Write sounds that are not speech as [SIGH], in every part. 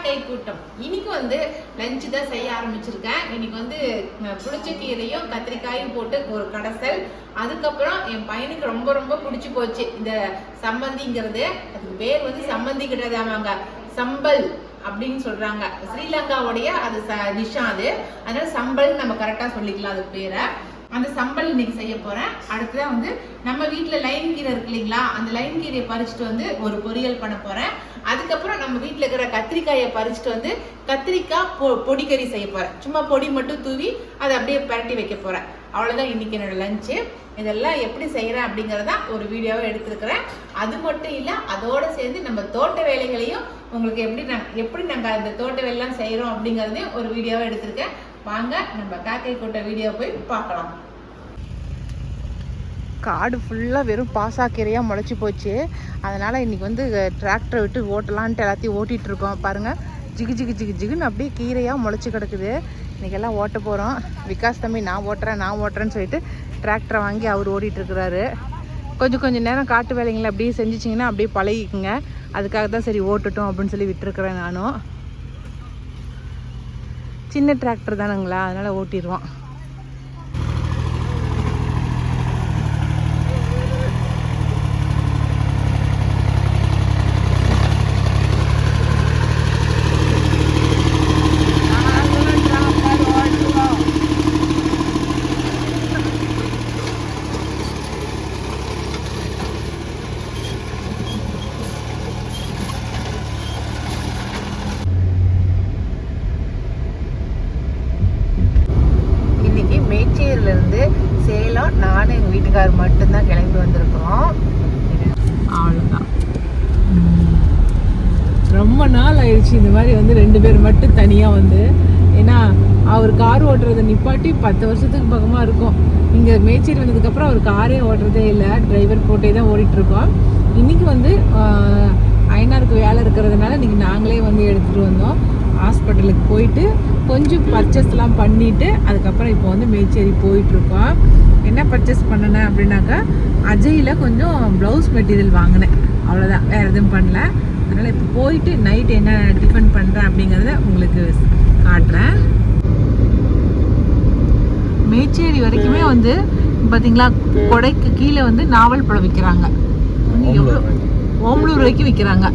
காக்கை கூட்டம் இன்னைக்கு வந்து லஞ்சு தான் செய்ய ஆரம்பிச்சிருக்கேன். இன்னைக்கு வந்து புளிச்ச கீரையும் கத்திரிக்காயும் போட்டு ஒரு கடைசல். அதுக்கப்புறம் என் பையனுக்கு ரொம்ப ரொம்ப பிடிச்சி போச்சு இந்த சம்மந்திங்கிறது. அதுக்கு பேர் வந்து சம்மந்தி கிடையாது சம்பல் அப்படின்னு சொல்றாங்க. ஸ்ரீலங்காவுடைய அது டிஷ்ஷா அது. அதனால சம்பல் நம்ம கரெக்டா சொல்லிக்கலாம் அது பேரை. அந்த சம்பல் இன்னைக்கு செய்ய போறேன். அடுத்ததான் வந்து நம்ம வீட்டில் லைன் கீரை இருக்கு இல்லைங்களா? அந்த லைன் கீரையை பறிச்சுட்டு வந்து ஒரு பொரியல் பண்ண போறேன். அதுக்கப்புறம் நம்ம வீட்டில் இருக்கிற கத்திரிக்காயை பறிச்சுட்டு வந்து கத்திரிக்காய் பொ பொடிக்கறி செய்ய போகிறேன் சும்மா பொடி மட்டும் தூவி அதை அப்படியே பரட்டி வைக்க போகிறேன் அவ்வளோதான் இன்னைக்கு என்னோடய லஞ்சு இதெல்லாம் எப்படி செய்கிறேன் அப்படிங்கிறதா ஒரு வீடியோவை எடுத்திருக்கிறேன். அது மட்டும் இல்லை அதோடு சேர்ந்து நம்ம தோட்ட வேலைகளையும் உங்களுக்கு எப்படி நாங்கள் எப்படி நாங்கள் அந்த தோட்ட வேலைலாம் செய்கிறோம் அப்படிங்கிறதையும் ஒரு வீடியோவை எடுத்திருக்கேன். வாங்க நம்ம காக்கை கூட்ட வீடியோ போய் பார்க்கலாம். காடு ஃபுல்லாக வெறும் பாசாக்கீரையாக முளைச்சி போச்சு. அதனால் இன்றைக்கி வந்து டிராக்டரை விட்டு ஓட்டலான்ட்டு எல்லாத்தையும் ஓட்டிகிட்ருக்கோம் பாருங்கள் ஜிகு ஜிகு ஜிகு ஜிகுன்னு அப்படியே கீரையாக முளைச்சி கிடக்குது. இன்றைக்கெல்லாம் ஓட்ட போகிறோம் விகாஸ் தம்பி நான் ஓட்டுறேன் நான் ஓட்டுறேன்னு சொல்லிட்டு டிராக்டரை வாங்கி அவர் ஓட்டிகிட்டு இருக்கிறாரு கொஞ்சம் கொஞ்சம் நேரம் காட்டு வேலைங்களை அப்படியே செஞ்சிச்சிங்கன்னா அப்படியே பழகிக்குங்க. அதுக்காக தான் சரி ஓட்டுட்டோம் அப்படின்னு சொல்லி விட்டுருக்குறேன் நானும். சின்ன டிராக்டர் தானுங்களா? அதனால் ஓட்டிடுவோம் இன்னைக்கு மேச்சேரியில இருந்து சேலம் நானும் எங்கள் வீட்டுக்காரர் மட்டும்தான் கிளம்பி வந்திருக்கிறோம் அவ்வளோதான் ரொம்ப நாள் ஆயிடுச்சு இந்த மாதிரி வந்து ரெண்டு பேர் மட்டும் தனியாக வந்து ஏன்னா அவர் கார் ஓட்டுறதை நிப்பாட்டி பத்து வருஷத்துக்கு பக்கமாக இருக்கும். இங்கே மேச்சேரி வந்ததுக்கப்புறம் அவர் காரே ஓட்டுறதே இல்லை டிரைவர் போட்டே தான் ஓடிட்டுருக்கோம். இருக்கோம் வந்து ஐநாருக்கு வேலை இருக்கிறதுனால இன்றைக்கி நாங்களே வந்து எடுத்துகிட்டு வந்தோம். ஹாஸ்பிட்டலுக்கு போயிட்டு கொஞ்சம் பர்ச்சேஸ்லாம் பண்ணிவிட்டு அதுக்கப்புறம் இப்போ வந்து மேச்சேரி போயிட்டுருக்கோம். என்ன பர்ச்சேஸ் பண்ணினேன் அப்படின்னாக்கா அஜயில் கொஞ்சம் ப்ளவுஸ் மெட்டீரியல் வாங்கினேன். அவ்வளோதான் வேறு எதுவும் பண்ணல. அதனால் இப்போ போயிட்டு நைட் என்ன டிஃபன் பண்ணுறேன் அப்படிங்கிறத உங்களுக்கு காட்டுறேன். மேச்சேரி வரைக்குமே வந்து பார்த்தீங்களா கொடைக்கு கீழே வந்து நாவல் பழம் விற்கிறாங்க எவ்வளோ ஓமலூர் வரைக்கும். விற்கிறாங்க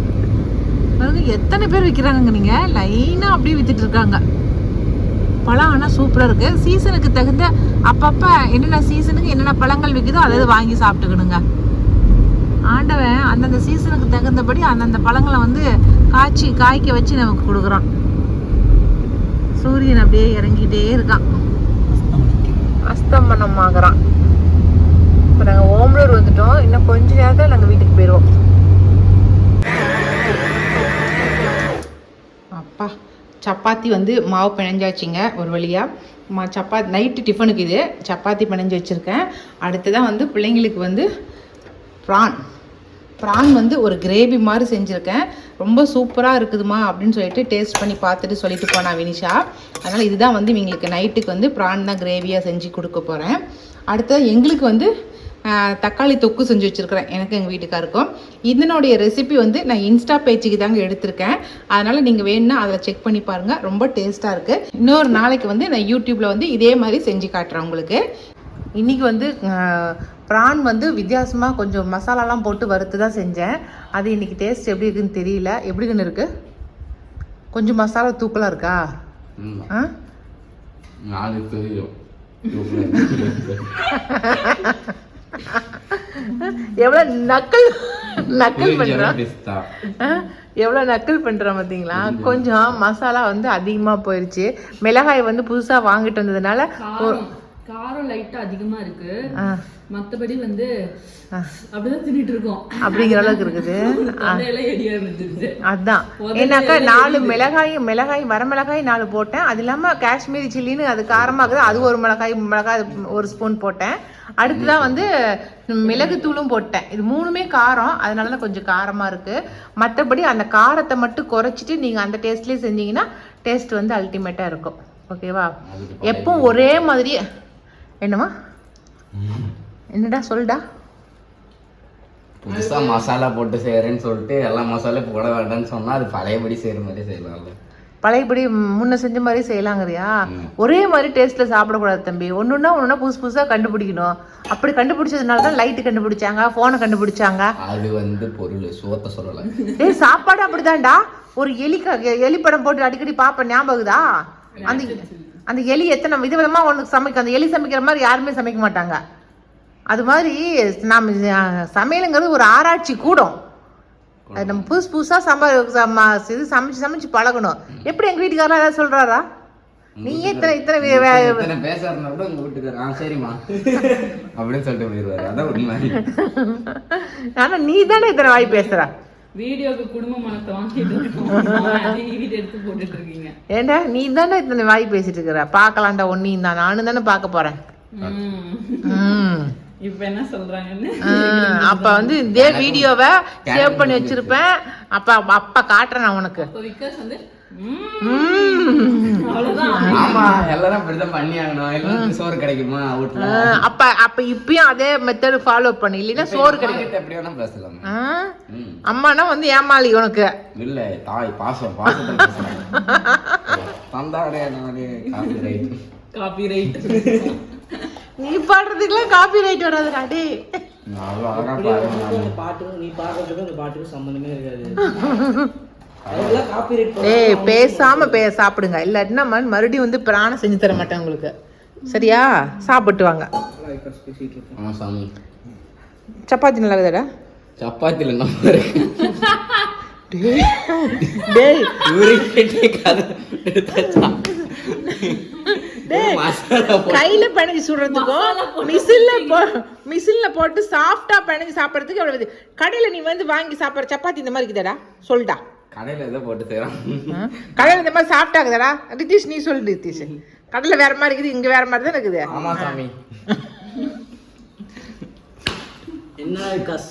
பாருங்க எத்தனை பேர் விற்கிறாங்க நீங்கள் லைனாக அப்படியே வித்துட்டு இருக்காங்க. பழம் ஆனால் சூப்பராக இருக்குது சீசனுக்கு தகுந்த அப்பப்போ என்னென்ன சீசனுக்கு என்னென்ன பழங்கள் விற்குதோ அதை வாங்கி சாப்பிட்டுக்கணுங்க. ஆண்டவன் அந்தந்த சீசனுக்கு தகுந்தபடி அந்தந்த பழங்களை வந்து காய்ச்சி காய்க்க வச்சு நமக்கு கொடுக்குறான். சூரியன் அப்படியே இறங்கிட்டே இருக்கான். அஸ்தமனம் ஆகுறான் இப்போ நாங்கள் ஓமலூர் வந்துட்டோம். இன்னும் கொஞ்ச நேரத்தில் நாங்கள் வீட்டுக்கு போயிடுவோம். அப்பா சப்பாத்தி வந்து மாவு பிணைஞ்சாச்சுங்க ஒரு வழியாக மா சப்பாத்தி நைட்டு டிஃபனுக்கு இது. சப்பாத்தி பிணைஞ்சு வச்சுருக்கேன். அடுத்ததான் வந்து பிள்ளைங்களுக்கு வந்து ப்ரான். ப்ரான் வந்து ஒரு கிரேவி மாதிரி செஞ்சுருக்கேன். ரொம்ப சூப்பராக இருக்குதுமா அப்படின்னு சொல்லிட்டு டேஸ்ட் பண்ணி பார்த்துட்டு சொல்லிட்டு போனா வினிஷா. அதனால் இதுதான் வந்து இவங்களுக்கு நைட்டுக்கு வந்து ப்ரான் தான் கிரேவியாக செஞ்சு கொடுக்க போகிறேன் அடுத்தது எங்களுக்கு வந்து தக்காளி தொக்கு செஞ்சு வச்சுருக்கிறேன். எனக்கு எங்கள் வீட்டுக்காருக்கும். இதனுடைய ரெசிபி வந்து நான் இன்ஸ்டா பேஜுக்கு தாங்க எடுத்திருக்கேன். அதனால் நீங்கள் வேணும்னா அதில் செக் பண்ணி பாருங்கள் ரொம்ப டேஸ்ட்டாக இருக்குது இன்னொரு நாளைக்கு வந்து நான் யூடியூப்பில் வந்து இதே மாதிரி செஞ்சு காட்டுறேன் உங்களுக்கு. இன்றைக்கி வந்து ப்ரான் வந்து வித்தியாசமாக கொஞ்சம் மசாலாலாம் போட்டு வறுத்து தான் செஞ்சேன். அது இன்றைக்கி டேஸ்ட் எப்படி இருக்குன்னு தெரியல. எப்படின்னு இருக்குது கொஞ்சம் மசாலா தூக்கலாக இருக்கா? ம். ஆ? எவ்வளோ நக்கல் நக்கல் பண்ணுறான் எவ்வளோ நக்கல் பண்ணுறான் பார்த்தீங்களா? கொஞ்சம் மசாலா வந்து அதிகமாக போயிடுச்சு மிளகாய் வந்து புதுசாக வாங்கிட்டு வந்ததுனால காரம் லைட்டா அதிகமா இருக்கு. ஆ, மத்தபடி வந்து ஆ, அப்படிதான் தின்னுட்டு இருக்கோம். அப்படிங்கிற அளவுக்கு இருக்குது. [LAUGHS] அதான். ஏன்னாக்கா நாலு மிளகாய் மிளகாய் வரமிளகாய் நாலு போட்டேன். அது இல்லாமல் காஷ்மீரி சில்லின்னு அது காரமாகுது. அது ஒரு மிளகாய் மிளகாய் ஒரு ஸ்பூன் போட்டேன். அடுத்ததான் வந்து மிளகு தூளும் போட்டேன். இது மூணுமே காரம். அதனால தான் கொஞ்சம் காரமாக இருக்குது மற்றபடி அந்த காரத்தை மட்டும் குறைச்சிட்டு நீங்கள் அந்த டேஸ்ட்லேயே செஞ்சீங்கன்னா டேஸ்ட் வந்து அல்டிமேட்டாக இருக்கும். ஓகேவா எப்பவும் ஒரே மாதிரி என்னம்மா? என்னடா சொல்டா? புதுசா மசாலா போட்டு செய்யறேன்னு சொல்லிட்டு எல்லா மசாலாவும் போட வேண்டாம்னு சொன்னா அது பழையபடி செய்யற மாதிரி செய்யலாம்ல. பழையபடி முன்ன செஞ்ச மாதிரி செய்யலாங்கிறியா? ஒரே மாதிரி டேஸ்ட்ல சாப்பிடக்கூடாது தம்பி. ஒன்றுன்னா ஒன்றுனா புதுசு புதுசாக கண்டுபிடிக்கணும். அப்படி கண்டுபிடிச்சதுனால தான் லைட்டு கண்டுபிடிச்சாங்க ஃபோனை கண்டுபிடிச்சாங்க. அது வந்து பொருள் சோத்த சொல்லல. ஏய் சாப்பாடு அப்படிதான்டா. ஒரு எலி எலி படம் போட்டு அடிக்கடி பார்ப்பேன் ஞாபகதா அந்த அந்த எலி எத்தனை விதவிதமா ஒன்று சமைக்கும் அந்த எலி சமைக்கிற மாதிரி யாருமே சமைக்க மாட்டாங்க. அது மாதிரி நாம் சமையலுங்கிறது ஒரு ஆராய்ச்சி கூடம். அது நம்ம புதுசு புதுசாக சம சம- இது சமைச்சு சமைச்சு பழகணும். எப்படி எங்கள் வீட்டுக்காரலாம் ஏதாவது சொல்கிறாரா நீ இத்தனை இத்தனை பேசுறதுனா கூட உங்க வீட்டுக்காரர் ஆ சரிம்மா. [LAUGHS] அப்படின்னு சொல்லிட்டு போயிடுவாரு. அதான் உண்மை. ஆனா நீ தானே இத்தனை வாய் பேசுற. வீடியோக்கு குடும்ப மனத்தை வாங்கிட்டு [LAUGHS] இருக்கோம். ஏண்டா நீ தானே இத்தனை வாய் பேசிட்டு இருக்கிற? பார்க்கலாம்டா ஒன்னையும் தான் நானும் தானே பார்க்க போறேன். ம். ம். இப்ப என்ன சொல்றாங்கன்னு? ஆ, அப்ப வந்து இதே வீடியோவை சேவ் பண்ணி வச்சிருப்பேன். அப்ப அப்ப காட்டுறேன் நான் உனக்கு. வந்து ஆமா. எல்லாரும் அப்படிதான் பண்ணி ஆகணும் எல்லாரும் சோறு கிடைக்குமா? வீட்டுல அப்ப அப்ப இப்பயும் அதே மெத்தட் ஃபாலோ பண்ணி. இல்லைன்னா சோறு கிடைக்கும் எப்படி வேணா பேசலாம். அம்மானா வந்து ஏமாளி உனக்கு. இல்ல தாய் பாசம் தந்தாடே நானே காப்பி ரைட் காப்பி ரைட் நீ பாடுறதுக்குலாம் காப்பி ரைட் வராது அந்த பாட்டுக்கும் நீ பாடுறதுக்கும் அந்த பாட்டுக்கும் சம்மந்தமே இருக்காது. [LAUGHS] ஏய் பேசாம பே சாப்பிடுங்க. இல்லாட்டினா மறு- மறுபடியும் வந்து பிராணம் செஞ்சு தர மாட்டேன் உங்களுக்கு. சரியா? சாப்பிட்டு வாங்க. சப்பாத்தி நல்லா இருக்குதாடா? சப்பாத்தில கையில பிணைஞ்சு சுடுறதுக்கும் போ மிஷின்ல போட்டு சாஃப்டா பிணைஞ்சு சாப்பிடுறதுக்கு எவ்வளவு இது? கடையில நீ வந்து வாங்கி சாப்பிடுற சப்பாத்தி இந்த மாதிரி இருக்குதாடா? சொல்டா. கடையில ஏதோ போட்டு செய்யறான் ஆ? கடையில இந்த மாதிரி சாஃப்டா இருக்குதாடா ரித்தீஷ் நீ சொல்லு ரித்தீஷ் கடையில வேற மாதிரி இருக்குது இங்க வேற மாதிரி தான் இருக்குது. ஆமா சாமி. என்ன விகாஸ்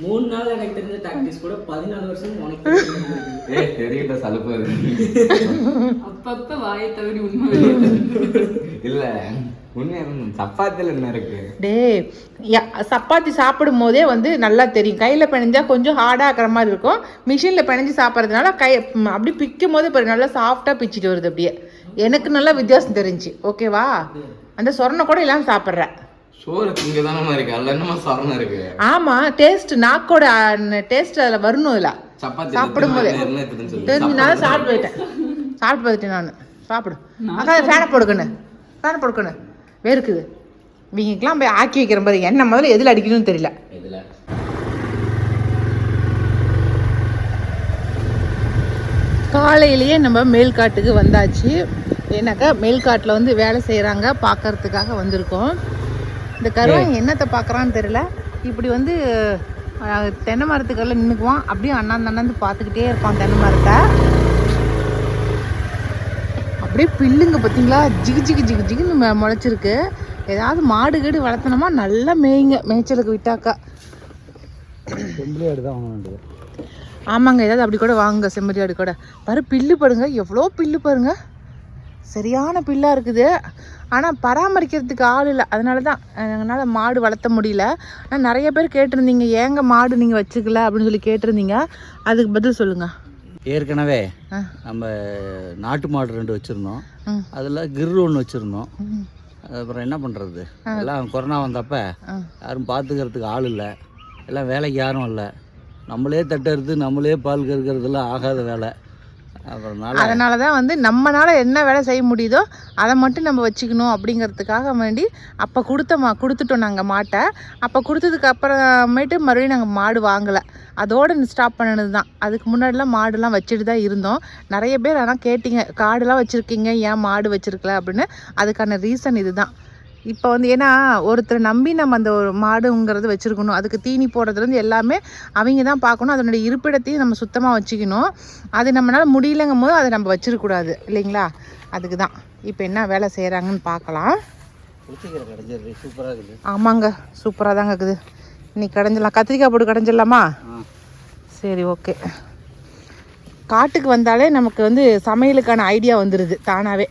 மூணு நாள் எனக்கு தெரிஞ்ச டாக்டிஸ் கூட பதினாலு வருஷம் உனக்கு [LAUGHS] ஏ தெரியல சலுப்பு. அப்பப்ப வாயை தவிர உண்மை. இல்ல. உண்மை சப்பாத்தில என்ன இருக்கு? டேய் யா- சப்பாத்தி சாப்பிடும் போதே வந்து நல்லா தெரியும். கையில் பிணைஞ்சா கொஞ்சம் ஹார்டாக இருக்கிற மாதிரி இருக்கும். மிஷினில் பிணைஞ்சு சாப்பிட்றதுனால கை அப்படி பிக்கும் போது இப்போ நல்லா சாஃப்டாக பிச்சிட்டு வருது அப்படியே. எனக்கு நல்லா வித்தியாசம் தெரிஞ்சு. ஓகேவா அந்த சொரணை கூட இல்லாமல் சாப்பிட்றேன் சோறு திங்க தானே இருக்கு. அதுல என்னமா சொரணம் இருக்கு? ஆமாம் டேஸ்ட் நாக்கோட டேஸ்ட் அதில் வரணும் இதில் சப்பாத்தி சாப்பிடும்போது. என்ன இருக்குதுன்னு சொல்லு. தெரிஞ்சுனால சாப்பிட்டு போயிட்டேன். சாப்பிட்டு போயிட்டேன் நான். சாப்பிடு. அக்கா ஃபேனை போடுக்கணும் ஃபேனை போடுக்கணும் வேர்க்குது. இவங்களுக்குலாம் போய் ஆக்கி வைக்கிற மாதிரி என்ன முதல்ல எதில் அடிக்கணும்னு தெரியல. காலையிலேயே நம்ம மேல்காட்டுக்கு வந்தாச்சு. ஏன்னாக்கா மேல்காட்டில் வந்து வேலை செய்கிறாங்க பார்க்கறதுக்காக வந்திருக்கோம். இந்த கருவன் என்னத்தை பார்க்குறான்னு தெரியல. இப்படி வந்து தென்னை மரத்துக்கெல்லாம் நின்றுக்குவான் அப்படியே அண்ணாந்து அண்ணாந்து பார்த்துக்கிட்டே இருப்பான் தென்னை மரத்தை. அப்படியே பில்லுங்க பார்த்தீங்களா? ஜிகு ஜிகு ஜிகு ஜிகுன்னு முளைச்சிருக்கு. ஏதாவது மாடு கீடு வளர்த்தனமா நல்லா மேய்ங்க மேய்ச்சலுக்கு விட்டாக்கா. ஆமாங்க ஏதாவது அப்படி கூட வாங்குங்க செம்மறியாடு கூட. பாரு பில்லு பாருங்க எவ்வளோ பில்லு பாருங்க. சரியான பில்லாக இருக்குது. ஆனால் பராமரிக்கிறதுக்கு ஆள் இல்லை. அதனால தான் எங்களால் மாடு வளர்த்த முடியல. ஆனால் நிறைய பேர் கேட்டிருந்தீங்க ஏங்க மாடு நீங்கள் வச்சுக்கல? அப்படின்னு சொல்லி கேட்டிருந்தீங்க. அதுக்கு பதில் சொல்லுங்கள் ஏற்கனவே. நம்ம நாட்டு மாடு ரெண்டு வச்சுருந்தோம். அதில் கிரு ஒன்று வச்சுருந்தோம். அப்புறம் என்ன பண்ணுறது எல்லாம் கொரோனா வந்தப்ப. யாரும் பார்த்துக்கிறதுக்கு ஆள் இல்லை. எல்லாம் வேலைக்கு யாரும் இல்லை. நம்மளே தட்டுறது நம்மளே பால் கறக்கிறதுலாம் ஆகாத வேலை. அதனால தான் வந்து நம்மனால என்ன வேலை செய்ய முடியுதோ அதை மட்டும் நம்ம வச்சுக்கணும் அப்படிங்கிறதுக்காக வேண்டி அப்போ கொடுத்த மா கொடுத்துட்டோம் நாங்கள் மாட்டை. அப்போ கொடுத்ததுக்கு அப்புறமேட்டு மறுபடியும் நாங்கள் மாடு வாங்கலை. அதோடு ஸ்டாப் பண்ணினது தான் அதுக்கு முன்னாடிலாம் மாடுலாம் வச்சுட்டு தான் இருந்தோம். நிறைய பேர் ஆனால் கேட்டிங்க காடுலாம் வச்சுருக்கீங்க ஏன் மாடு வச்சுருக்கல? அப்படின்னு. அதுக்கான ரீசன் இதுதான். இப்போ வந்து ஏன்னா ஒருத்தரை நம்பி நம்ம அந்த ஒரு மாடுங்கிறது வச்சுருக்கணும். அதுக்கு தீனி போடுறதுலேருந்து எல்லாமே அவங்க தான் பார்க்கணும். அதனுடைய இருப்பிடத்தையும் நம்ம சுத்தமாக வச்சுக்கணும். அது நம்மளால் முடியலங்கும் போது அதை நம்ம வச்சிருக்கக்கூடாது இல்லைங்களா? அதுக்கு தான் இப்போ என்ன வேலை செய்கிறாங்கன்னு பார்க்கலாம். ஆமாங்க. சூப்பராக தாங்க இருக்குது. இன்னைக்கு கடைஞ்சிடலாம். கத்திரிக்காய் போட்டு கடைஞ்சிடலாமா? சரி ஓகே. காட்டுக்கு வந்தாலே நமக்கு வந்து சமையலுக்கான ஐடியா வந்துடுது தானாகவே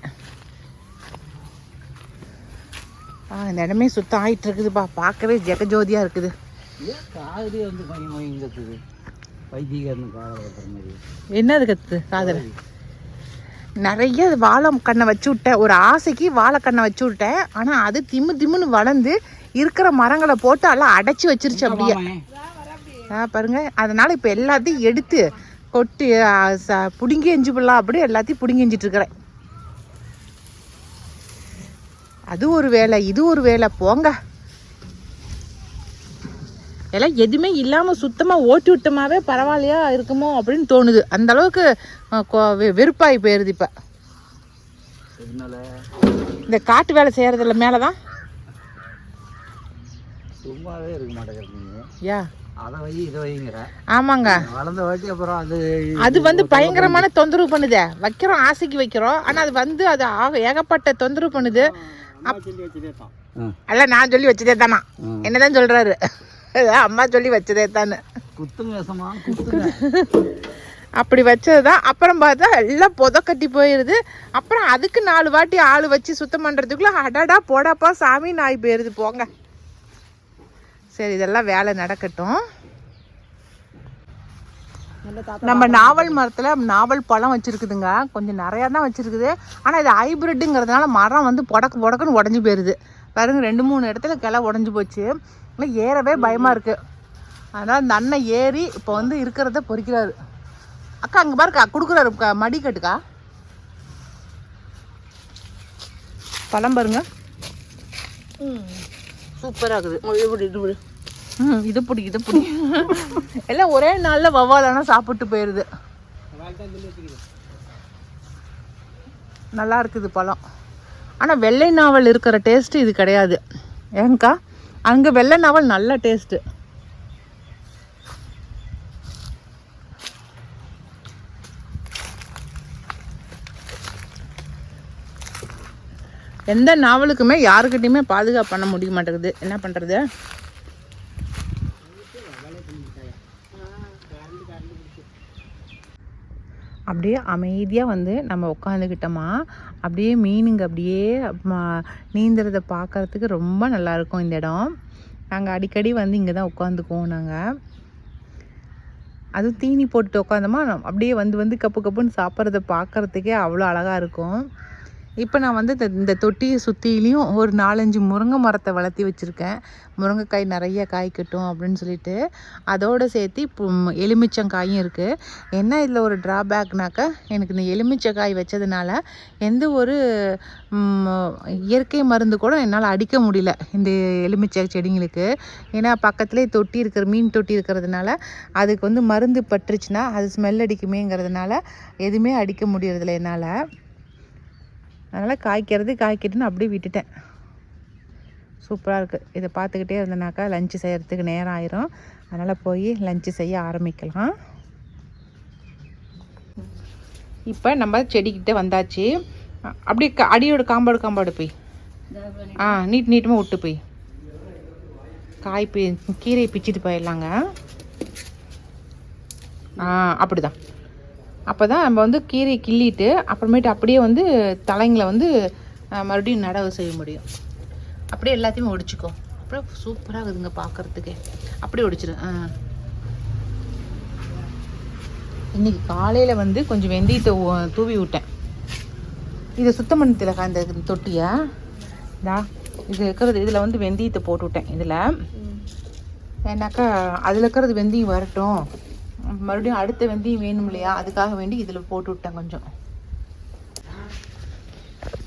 ஆ இந்த இடமே சுத்தம் ஆகிட்டு இருக்குதுப்பா பார்க்கவே ஜெகஜோதியாக இருக்குது. காதலே வந்து கொஞ்சம் மயங்கத்துது வைத்தியக்காரனு காலை வைக்கிற மாதிரி. என்னது கத்து காதல்? நிறைய வாழை கண்ணை வச்சு விட்டேன். ஒரு ஆசைக்கு வாழைக்கண்ணை வச்சு விட்டேன். ஆனால் அது திம்மு திம்முன்னு வளர்ந்து இருக்கிற மரங்களை போட்டு எல்லாம் அடைச்சி வச்சிருச்சு அப்படியே. ஆ பாருங்க. அதனால இப்போ எல்லாத்தையும் எடுத்து கொட்டி புடுங்கி எஞ்சி போடலாம் அப்படி எல்லாத்தையும் புடுங்கி எஞ்சிட்டு இருக்கிறேன். அது ஒரு வேலை இது ஒரு வேலை. போங்க. எல்லாம் எதுவுமே இல்லாமல் சுத்தமாக ஓட்டி விட்டமாவே பரவாயில்லையா இருக்குமோ அப்படின்னு தோணுது. அந்த அளவுக்கு வெறுப்பாகி போயிடுது இப்போ. இந்த காட்டு வேலை செய்கிறதுல மேலே தான் சும்மாவே இருக்க மாட்டேங்கிறீங்க யா. அதை வை இதை வைங்கிற. ஆமாங்க. வளர்ந்த வாட்டி அப்புறம் அது அது வந்து பயங்கரமான தொந்தரவு பண்ணுதே. வைக்கிறோம் ஆசைக்கு வைக்கிறோம். ஆனால் அது வந்து அது ஆக ஏகப்பட்ட தொந்தரவு பண்ணுது. அல்ல நான் சொல்லி வச்சதே தானா. என்னதான் சொல்றாரு. அம்மா சொல்லி வச்சதே தானே குத்துங்க அப்படி வச்சது தான் அப்புறம் பார்த்தா எல்லாம் புத கட்டி போயிடுது அப்புறம் அதுக்கு நாலு வாட்டி ஆள் வச்சு சுத்தம் பண்ணுறதுக்குள்ள அடடா போடாப்பா சாமி நாய் போயிடுது போங்க. சரி இதெல்லாம் வேலை நடக்கட்டும். நம்ம நாவல் மரத்தில் நாவல் பழம் வச்சுருக்குதுங்க. கொஞ்சம் நிறையா தான் வச்சுருக்குது. ஆனால் இது ஹைப்ரிட்டுங்கிறதுனால மரம் வந்து புடக்கு புடக்குன்னு உடஞ்சி போயிடுது பாருங்க ரெண்டு மூணு இடத்துல கிளை உடஞ்சி போச்சு. இல்லை ஏறவே பயமாக இருக்குது அதனால் இந்த அண்ணன் ஏறி இப்போ வந்து இருக்கிறத பொறிக்கிறாரு. அக்கா அங்கே பாருக்கா கொடுக்குறாரு மடி கட்டுக்கா. பழம் பாருங்க. சூப்பராக இருக்குது இது பிடி இது பிடி ம் இது பிடி இது பிடி. எல்லாம் ஒரே நாளில் வவ்வாலானா சாப்பிட்டு போயிடுது நல்லா இருக்குது பழம். ஆனால் வெள்ளை நாவல் இருக்கிற டேஸ்ட்டு இது கிடையாது. ஏங்கா? அங்கே வெள்ளை நாவல் நல்ல டேஸ்ட்டு எந்த நாவலுக்குமே யாருக்கிட்டையுமே பாதுகாப்பு பண்ண முடிய மாட்டேங்குது. என்ன பண்ணுறது அப்படியே அமைதியாக வந்து நம்ம உட்காந்துக்கிட்டோமா அப்படியே மீனுங்க அப்படியே நீந்துறதை நீந்துறத பார்க்கறதுக்கு ரொம்ப நல்லாயிருக்கும் இந்த இடம். நாங்கள் அடிக்கடி வந்து இங்கே தான் உட்காந்துக்குவோம் நாங்கள் அதுவும் தீனி போட்டு உட்காந்தோமா அப்படியே வந்து வந்து கப்பு கப்புன்னு சாப்பிட்றத பார்க்கறதுக்கே அவ்வளோ அழகாக இருக்கும். இப்போ நான் வந்து இந்த இந்த தொட்டியை சுற்றிலையும் ஒரு நாலஞ்சு முருங்கை மரத்தை வளர்த்தி வச்சுருக்கேன். முருங்கைக்காய் நிறைய காய்க்கட்டும் அப்படின்னு சொல்லிட்டு அதோடு சேர்த்து இப்போ எலுமிச்சங்காயும் இருக்குது என்ன இதில் ஒரு ட்ராபேக்னாக்கா எனக்கு இந்த எலுமிச்சங்காய் வச்சதுனால எந்த ஒரு இயற்கை மருந்து கூட என்னால் அடிக்க முடியல இந்த எலுமிச்சை செடிங்களுக்கு. ஏன்னா பக்கத்துலேயே தொட்டி இருக்கிற மீன் தொட்டி இருக்கிறதுனால அதுக்கு வந்து மருந்து பட்டுருச்சுன்னா அது ஸ்மெல் அடிக்குமேங்கிறதுனால எதுவுமே அடிக்க முடியறதில்ல என்னால். அதனால் காய்க்கிறது காய்க்கிட்டுன்னு அப்படியே விட்டுட்டேன். சூப்பராக இருக்குது இதை பார்த்துக்கிட்டே இருந்தனாக்கா லஞ்சு செய்கிறதுக்கு நேரம் ஆயிரும். அதனால் போய் லஞ்சு செய்ய ஆரம்பிக்கலாம். இப்போ நம்ம செடிக்கிட்ட வந்தாச்சு. அப்படி அப்படியே க- அடியோட காம்பாடு காம்பாடு போய். ஆ நீட் நீட்டமாக விட்டு போய். காய் பி கீரையை பிச்சுட்டு போயிடலாங்க. ஆ அப்படிதான். அப்போ தான் நம்ம வந்து கீரையை கிள்ளிட்டு அப்புறமேட்டு அப்படியே வந்து தலைங்களை வந்து மறுபடியும் நடவு செய்ய முடியும். அப்படியே எல்லாத்தையுமே ஒடிச்சுக்கோ. அப்புறம் சூப்பராக இருக்குதுங்க பார்க்கறதுக்கு அப்படியே ஒடிச்சிரு ஆ இன்னைக்கு காலையில் வந்து கொஞ்சம் வெந்தயத்தை தூவி விட்டேன். இதை சுத்தம் பண்ணி திலக்கா இந்த இந்த தொட்டியை இதா இது இருக்கிறது இதில் வந்து வெந்தயத்தை போட்டு விட்டேன் இதில். ஏன்னாக்கா அதில் இருக்கிறது வெந்தயம் வரட்டும். மறுபடியும் அடுத்த வெந்தயம் வேணும் இல்லையா? அதுக்காக வேண்டி இதில் போட்டு விட்டேன் கொஞ்சம்.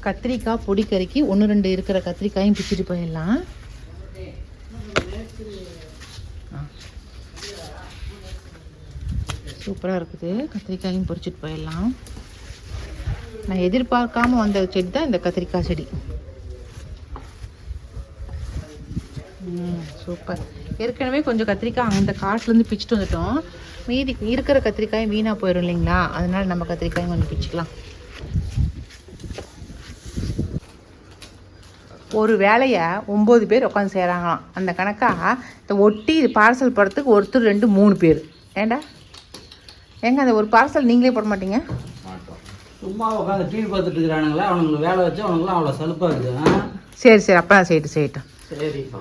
கத்திரிக்காய் பொடி கறிக்கு ஒன்று ரெண்டு இருக்கிற கத்திரிக்காயும் பிச்சுட்டு போயிடலாம். சூப்பராக இருக்குது. கத்திரிக்காயும் பொரிச்சிட்டு போயிடலாம். நான் எதிர்பார்க்காம வந்த செடி தான் இந்த கத்திரிக்காய் செடி. சூப்பர். ஏற்கனவே கொஞ்சம் கத்திரிக்காய் அந்த காட்டுலேருந்து பிச்சுட்டு வந்துட்டோம். மீதி இருக்கிற கத்திரிக்காயும் வீணாக போயிடும் இல்லைங்களா? அதனால நம்ம கத்திரிக்காயும் கொஞ்சம் பிச்சுக்கலாம். ஒரு வேலையை ஒம்பது பேர் உட்காந்து செய்கிறாங்களாம் அந்த கணக்கா இந்த ஒட்டி பார்சல் போடுறதுக்கு ஒருத்தர் ரெண்டு மூணு பேர். ஏண்டா? ஏங்க அந்த ஒரு பார்சல் நீங்களே போட மாட்டீங்க? சும்மா உட்காந்து டிவி பார்த்துட்டு இருக்கிறானுங்களா அவனுங்களை வேலை வச்சு அவனுங்களாம் அவ்வளோ சலுப்பாக இருக்குது? சரி சரி அப்போ செய்யட்டும் செய்யட்டும். சரிப்பா.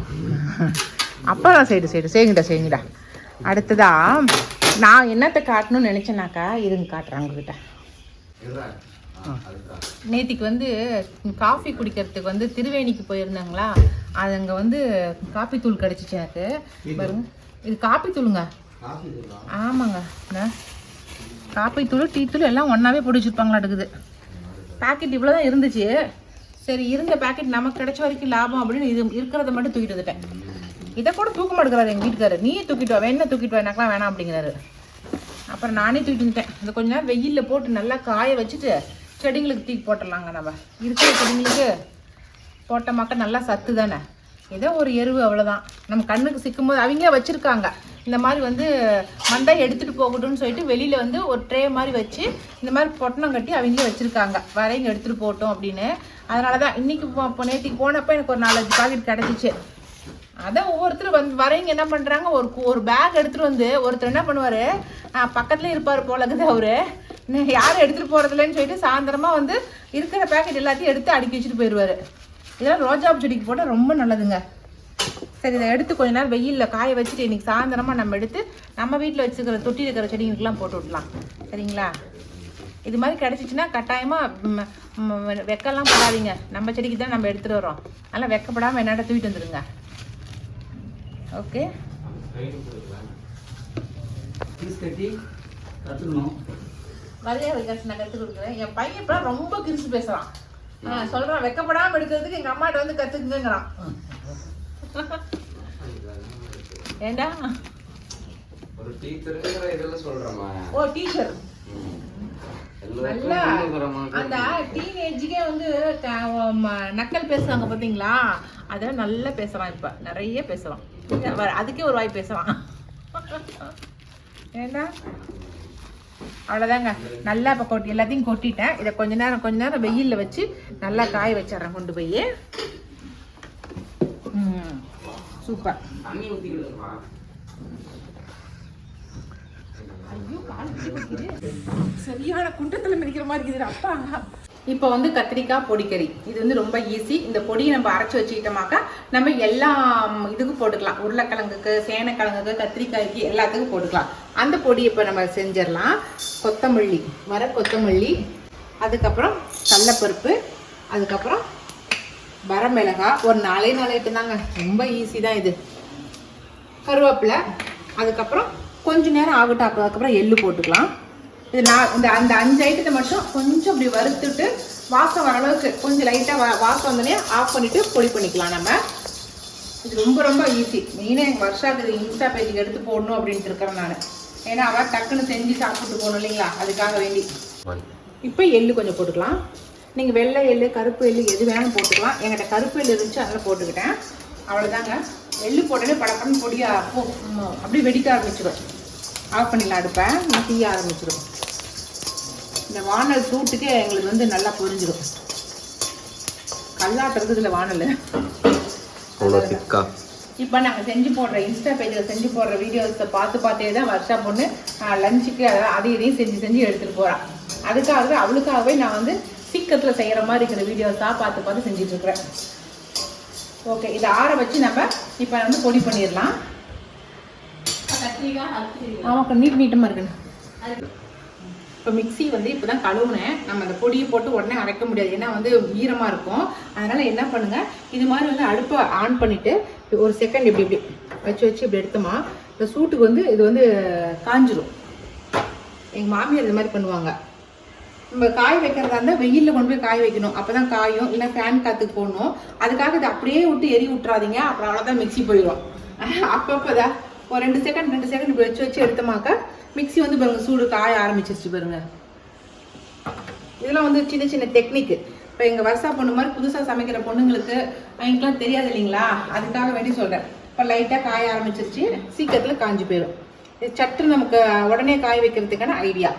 அப்புறம் சைடு சைடு செய்யுங்கடா செய்யுங்கடா. அடுத்ததா நான் என்னத்தை காட்டணும்னு நினச்சேனாக்கா இருங்க காட்டுறேன் உங்ககிட்ட. நேத்திக்கு வந்து காஃபி குடிக்கிறதுக்கு வந்து திருவேணிக்கு போயிருந்தாங்களா? அது அங்கே வந்து காப்பி தூள் கிடச்சிச்சு எனக்கு. பாருங்க. இது காப்பி தூளுங்க. ஆமாங்க? காப்பி தூள் டீ தூள் எல்லாம் ஒன்றாவே போட்டு வச்சுருப்பாங்களா இருக்குது பாக்கெட் இவ்வளோ தான் இருந்துச்சு. சரி இருந்த பாக்கெட் நமக்கு கிடைச்ச வரைக்கும் லாபம் அப்படின்னு இது இருக்கிறத மட்டும் தூக்கிட்டு வந்துட்டேன். இதை கூட தூக்க மாட்டுக்கிறாரு எங்கள் வீட்டுக்காரர். நீயே தூக்கிட்டு வா. வேணா தூக்கிட்டு வா. எனக்குலாம் வேணாம் அப்படிங்கிறாரு. அப்புறம் நானே தூக்கிட்டு வந்துட்டேன். இந்த கொஞ்ச நேரம் வெயிலில் போட்டு நல்லா காய வச்சுட்டு செடிங்களுக்கு தூக்கி போட்டுடலாங்க நம்ம. இருக்கிற செடிங்களுக்கு போட்டோமாக்க நல்லா சத்து தானே. ஏதோ ஒரு எருவு அவ்வளோதான் நம்ம கண்ணுக்கு சிக்கும்போது அவங்களே வச்சுருக்காங்க. இந்த மாதிரி வந்து மண்டை எடுத்துகிட்டு போகட்டும்னு சொல்லிட்டு வெளியில் வந்து ஒரு ட்ரே மாதிரி வச்சு இந்த மாதிரி பொட்டணம் கட்டி அவங்களே வச்சுருக்காங்க. வரைங்க எடுத்துகிட்டு போகட்டும் அப்படின்னு. அதனால தான் இன்றைக்கி இப்போ நேற்றுக்கு போனப்போ எனக்கு ஒரு நாலஞ்சு பாக்கெட் கிடச்சிச்சு. அதான் ஒவ்வொருத்தரும் வந்து வரவங்க என்ன பண்ணுறாங்க ஒரு ஒரு பேக் எடுத்துகிட்டு வந்து ஒருத்தர் என்ன பண்ணுவார்? பக்கத்துலேயே இருப்பார் போல இருக்குது அவர். யாரும் எடுத்துகிட்டு போகிறதில்லன்னு சொல்லிட்டு சாயந்தரமாக வந்து இருக்கிற பேக்கெட் எல்லாத்தையும் எடுத்து அடுக்கி வச்சுட்டு போயிடுவார் இதெல்லாம் ரோஜா செடிக்கு போட்டால் ரொம்ப நல்லதுங்க. சரி இதை எடுத்து கொஞ்ச நேரம் வெயிலில் காய வச்சுட்டு இன்னைக்கு சாயந்தரமாக நம்ம எடுத்து நம்ம வீட்டில் வச்சுக்கிற தொட்டி இருக்கிற செடிங்களுக்கெல்லாம் போட்டு விடலாம். சரிங்களா? இது மாதிரி கிடச்சிச்சின்னா கட்டாயமாக வெக்கலாம் போடாதீங்க. நம்ம செடிக்கு தான் நம்ம எடுத்துகிட்டு வரோம் அதனால் வெக்கப்படாமல் என்னடா தூக்கிட்டு வந்துடுங்க ஓகே. பீஸ் கட்டி விகாஸ் நான் கற்றுக் கொடுக்குறேன். என் பையன் இப்போ ரொம்ப கிரிச்சு பேசுகிறான் சொல்கிறான் வெக்கப்படாமல் எடுக்கிறதுக்கு எங்கள் அம்மாட்ட வந்து கற்றுக்குங்கிறான் ஏண்டா? ஒரு டீச்சருங்கிற இதில் சொல்கிறேம்மா ஓ டீச்சர். நல்லா அந்த டீனேஜுக்கே வந்து நக்கல் பேசுவாங்க பார்த்தீங்களா அதெல்லாம் நல்லா பேசுகிறான் இப்போ. நிறைய பேசுகிறான் அதுக்கே ஒரு வாய் பேசுவான் ஏண்டா? அவ்வளோதாங்க நல்லா இப்போ கொட்டி எல்லாத்தையும் கொட்டிட்டேன். இதை கொஞ்ச நேரம் கொஞ்ச நேரம் வெயிலில் வச்சு நல்லா காய வச்சிடுறேன் கொண்டு போய். சூப்பர். சரியான குண்டத்தில் மிதிக்கிற மாதிரி இருக்குது அப்பா. இப்போ வந்து கத்திரிக்காய் பொடிக்கறி. இது வந்து ரொம்ப ஈஸி இந்த பொடியை நம்ம அரைச்சி வச்சுக்கிட்டோமாக்கா நம்ம எல்லா இதுக்கும் போட்டுக்கலாம். உருளைக்கிழங்குக்கு சேனைக்கிழங்குக்கு கத்திரிக்காய்க்கு எல்லாத்துக்கும் போட்டுக்கலாம். அந்த பொடியை இப்போ நம்ம செஞ்சிடலாம். கொத்தமல்லி வர கொத்தமல்லி அதுக்கப்புறம் கடலப்பருப்பு அதுக்கப்புறம் வரமிளகாய் ஒரு நாலே நாளைட்டு தாங்க ரொம்ப ஈஸி தான் இது. கருவேப்பிலை அதுக்கப்புறம் கொஞ்ச நேரம் ஆகட்டும். அதுக்கப்புறம் எள்ளு போட்டுக்கலாம். இது நான் இந்த அந்த அஞ்சு ஐட்டத்தை மட்டும் கொஞ்சம் இப்படி வறுத்துட்டு வாசம் வர அளவுக்கு கொஞ்சம் லைட்டாக வா வாசம் வந்தோடனே ஆஃப் பண்ணிவிட்டு பொடி பண்ணிக்கலாம் நம்ம. இது ரொம்ப ரொம்ப ஈஸி மெயினாக எங்கள் வருஷாக்கு இது இன்ஸ்டா பேஜுக்கு எடுத்து போடணும் அப்படின்ட்டு இருக்கிறேன் நான். ஏன்னா அவள் டக்குன்னு செஞ்சு சாப்பிட்டு போகணும் இல்லைங்களா? அதுக்காக வேண்டி. இப்போ எள்ளு கொஞ்சம் போட்டுக்கலாம். நீங்கள் வெள்ளை எள்ளு கருப்பு எள்ளு எது வேணாலும் போட்டுக்கலாம். என்கிட்ட கருப்பு எள்ளு இருந்துச்சு அதில் போட்டுக்கிட்டேன். அவ்வளோதாங்க எள்ளு போட்டோன்னே படப்படன்னு பொடியா போ அப்படியே வெடிக்க ஆரம்பிச்சிடும் ஆஃப் பண்ணிடலாம் அடுப்பை. இன்னும் தீய ஆரம்பிச்சிடும் இந்த வானல் சூட்டுக்கே எங்களுக்கு வந்து நல்லா புரிஞ்சிடும். கல்லாட்டுறது இதில் வானல் இப்போ நாங்கள் செஞ்சு போடுற இன்ஸ்டா பேஜில் செஞ்சு போடுற வீடியோஸை பார்த்து பார்த்தே தான் வருஷா பொண்ணு லஞ்சுக்கு அதை இதையும் செஞ்சு செஞ்சு எடுத்துகிட்டு போகிறான் அதுக்காகவே அவளுக்காகவே நான் வந்து சீக்கிரத்தில் செய்கிற மாதிரி இருக்கிற வீடியோஸாக பார்த்து பார்த்து செஞ்சுட்டு இருக்கிறேன். ஓகே இதை ஆற வச்சு நம்ம இப்போ வந்து பொடி பண்ணிடலாம். ஆமாக்கா நீட் நீட்டமாக இருக்குண்ணா இப்போ மிக்ஸி வந்து இப்போ தான் கழுவுனேன். நம்ம அந்த பொடியை போட்டு உடனே அரைக்க முடியாது. ஏன்னா வந்து ஈரமாக இருக்கும். அதனால் என்ன பண்ணுங்கள் இது மாதிரி வந்து அடுப்பை ஆன் பண்ணிவிட்டு ஒரு செகண்ட் இப்படி இப்படி வச்சு வச்சு இப்படி எடுத்தோமா இந்த சூட்டுக்கு வந்து இது வந்து காஞ்சிரும். எங்கள் மாமியார் இது மாதிரி பண்ணுவாங்க. நம்ம காய வைக்கிறதா இருந்தால் வெயிலில் கொண்டு போய் காய வைக்கணும். அப்போ தான் காயும். இல்லை ஃபேன் காற்றுக்கு போடணும். அதுக்காக இதை அப்படியே விட்டு எரி விட்றாதீங்க அப்புறம் அவ்வளோதான் மிக்ஸி போயிடும் [LAUGHS] அப்பப்போ தான் ஒரு ரெண்டு செகண்ட் ரெண்டு செகண்ட் இப்படி வச்சு வச்சு எடுத்தோமாக்கா மிக்ஸி வந்து பாருங்கள் சூடு காய ஆரம்பிச்சிருச்சு பாருங்க. இதெல்லாம் வந்து சின்ன சின்ன டெக்னிக்கு இப்போ எங்கள் வருஷா பொண்ணு மாதிரி புதுசாக சமைக்கிற பொண்ணுங்களுக்கு அவங்களுக்குலாம் தெரியாது இல்லைங்களா? அதுக்காக வேண்டி சொல்கிறேன் இப்போ லைட்டாக காய ஆரம்பிச்சிருச்சு. சீக்கிரத்தில் காஞ்சி போயிடும் இது சட்டு நமக்கு உடனே காய வைக்கிறதுக்கான ஐடியா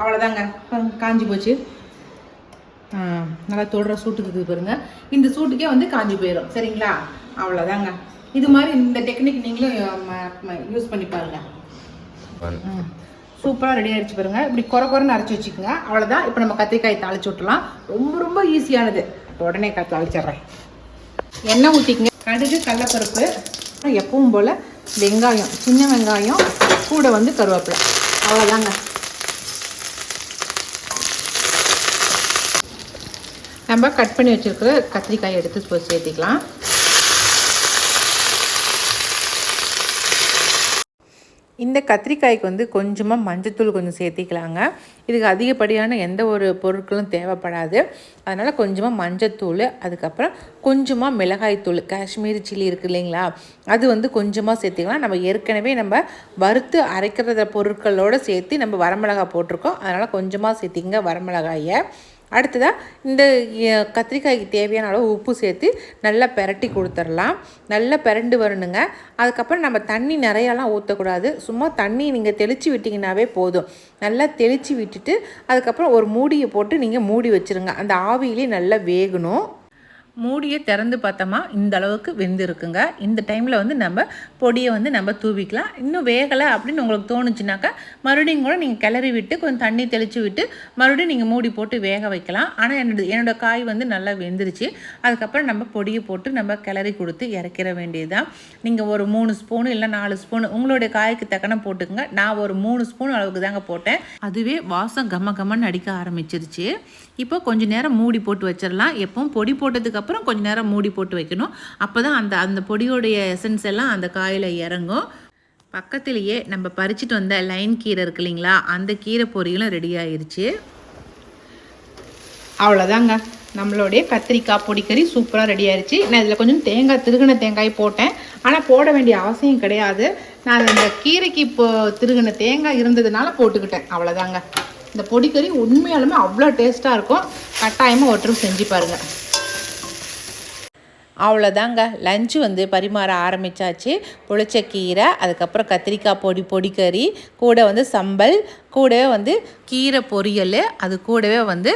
அவ்வளோதாங்க காஞ்சி போச்சு. நல்லா தொடுற சூட்டுக்கு பாருங்கள் பாருங்க. இந்த சூட்டுக்கே வந்து காஞ்சி போயிடும் சரிங்களா? அவ்வளோதாங்க இது மாதிரி இந்த டெக்னிக் நீங்களும் யூஸ் பண்ணி பாருங்க. சூப்பராக ரெடி ஆயிடுச்சு பாருங்க. இப்படி குறை குறைன்னு அரைச்சி வச்சுக்கோங்க. அவ்வளோதான் இப்போ நம்ம கத்திரிக்காய் தாளிச்சு விட்டுலாம் ரொம்ப ரொம்ப ஈஸியானது உடனே க- தாளிச்சிடுறேன். எண்ணெய் ஊற்றிக்கங்க கடுகு கடலப்பருப்பு எப்பவும் போல் வெங்காயம் சின்ன வெங்காயம் கூட வந்து கருவேப்பிலை. அவ்வளோதாங்க நம்ம கட் பண்ணி வச்சுருக்கிற கத்திரிக்காயை எடுத்து இப்போ சேர்த்திக்கலாம். இந்த கத்திரிக்காய்க்கு வந்து கொஞ்சமாக மஞ்சத்தூள் கொஞ்சம் சேர்த்திக்கலாங்க. இதுக்கு அதிகப்படியான எந்த ஒரு பொருட்களும் தேவைப்படாது. அதனால் கொஞ்சமாக மஞ்சத்தூள் அதுக்கப்புறம் கொஞ்சமாக மிளகாய்த்தூள் காஷ்மீரி சில்லி இருக்குது இல்லைங்களா? அது வந்து கொஞ்சமாக சேர்த்திக்கலாம். நம்ம ஏற்கனவே நம்ம வறுத்து அரைக்கிறத பொருட்களோடு சேர்த்து நம்ம வரமிளகாய் போட்டிருக்கோம். அதனால் கொஞ்சமாக சேர்த்திங்க வரமிளகாயை. அடுத்ததாக இந்த கத்திரிக்காய்க்கு தேவையான அளவு உப்பு சேர்த்து நல்லா பெரட்டி கொடுத்துடலாம். நல்லா பெரண்டு வரணுங்க. அதுக்கப்புறம் நம்ம தண்ணி நிறையாலாம் ஊற்றக்கூடாது சும்மா தண்ணி நீங்கள் தெளித்து விட்டிங்கனாவே போதும். நல்லா தெளித்து விட்டுட்டு அதுக்கப்புறம் ஒரு மூடியை போட்டு நீங்கள் மூடி வச்சுருங்க. அந்த ஆவியிலே நல்லா வேகணும். மூடியை திறந்து பார்த்தோமா இந்த அளவுக்கு வெந்திருக்குங்க. இந்த டைமில் வந்து நம்ம பொடியை வந்து நம்ம தூவிக்கலாம். இன்னும் வேகலை அப்படின்னு உங்களுக்கு தோணுச்சுனாக்கா மறுபடியும் கூட நீங்கள் கிளறி விட்டு கொஞ்சம் தண்ணி தெளித்து விட்டு மறுபடியும் நீங்கள் மூடி போட்டு வேக வைக்கலாம். ஆனால் என்னோட என்னோட காய் வந்து நல்லா வெந்துருச்சு. அதுக்கப்புறம் நம்ம பொடியை போட்டு நம்ம கிளறி கொடுத்து இறக்கிற வேண்டியதுதான். நீங்கள் ஒரு மூணு ஸ்பூனு இல்லை நாலு ஸ்பூன் உங்களுடைய காய்க்கு தக்கன போட்டுக்கோங்க. நான் ஒரு மூணு ஸ்பூன் அளவுக்கு தாங்க போட்டேன். அதுவே வாசம் கம கம்மன்னு அடிக்க ஆரம்பிச்சிருச்சு. இப்போ கொஞ்சம் நேரம் மூடி போட்டு வச்சிடலாம். எப்பவும் பொடி போட்டதுக்கு அதுக்கப்புறம் கொஞ்ச நேரம் மூடி போட்டு வைக்கணும். அப்போ தான் அந்த அந்த பொடியோடைய எசன்ஸ் எல்லாம் அந்த காயில் இறங்கும். பக்கத்துலேயே நம்ம பறிச்சுட்டு வந்த லைன் கீரை இருக்கு இல்லைங்களா அந்த கீரை பொரியலும் ரெடி ஆயிடுச்சு அவ்வளோதாங்க நம்மளுடைய கத்திரிக்காய் பொடிக்கறி சூப்பராக ரெடி ஆயிடுச்சு நான் இதில் கொஞ்சம் தேங்காய் திருகின தேங்காய் போட்டேன். ஆனால் போட வேண்டிய அவசியம் கிடையாது. நான் இந்த கீரைக்கு இப்போ திருகின தேங்காய் இருந்ததுனால போட்டுக்கிட்டேன். அவ்வளோதாங்க இந்த பொடிக்கறி உண்மையாலுமே அவ்வளோ டேஸ்ட்டாக இருக்கும். கட்டாயமாக ஒருத்தரும் செஞ்சு பாருங்கள் அவ்வளோதாங்க லஞ்சு வந்து பரிமாற ஆரம்பித்தாச்சு புளிச்சக்கீரை அதுக்கப்புறம் கத்திரிக்காய் பொடி பொடிக்கறி கூட வந்து சம்பல் கூடவே வந்து கீரை பொரியல் அது கூடவே வந்து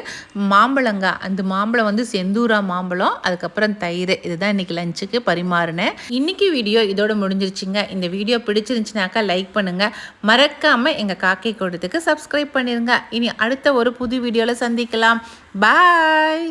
மாம்பழங்க அந்த மாம்பழம் வந்து செந்தூரா மாம்பழம் அதுக்கப்புறம் தயிர். இதுதான் இன்றைக்கி லஞ்சுக்கு பரிமாறினேன் இன்றைக்கி வீடியோ இதோட முடிஞ்சிருச்சுங்க. இந்த வீடியோ பிடிச்சிருந்துச்சுனாக்கா லைக் பண்ணுங்கள் மறக்காமல் எங்கள் காக்கை கூட்டத்துக்கு சப்ஸ்கிரைப் பண்ணிடுங்க இனி அடுத்த ஒரு புது வீடியோவில் சந்திக்கலாம். பாய்